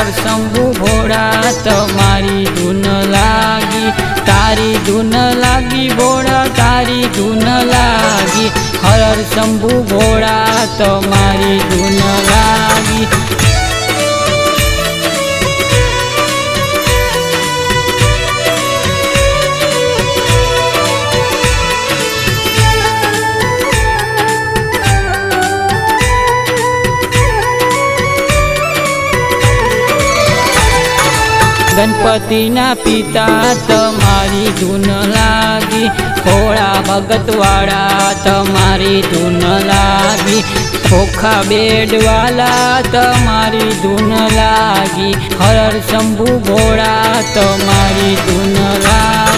तर शम्भु भोडा त मारी धुन लागि तारी धुन लागि भोडा तारी धुन लागि। हर शम्भु भोडा त मारी धुन ગણપતિના પિતા તમારી ધૂન લાગી ભોળા ભગતવાળા તમારી ધૂન લાગી, ખોખા બેડવાલા તમારી ધૂન લાગી હર શંભુ ભોળા તમારી ધૂન લાગી.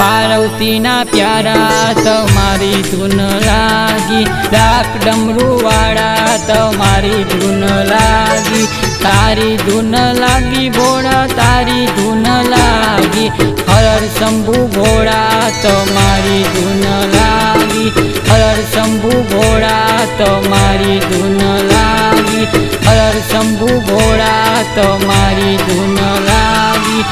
પાર્વતીના પ્યારા તમારી ધૂન લાગી. ડાક ડમરુવાળા તમારી ધૂન લાગી. તારી ધૂન લાગી ભોળા, તારી ધૂન લાગી. હર હર શંભુ ભોળા તમારી ધૂન લાગી. હર હર શંભુ ભોળા તમારી ધૂન લાગી. હર હર શંભુ ભોળા તમારી ધૂન લાગી.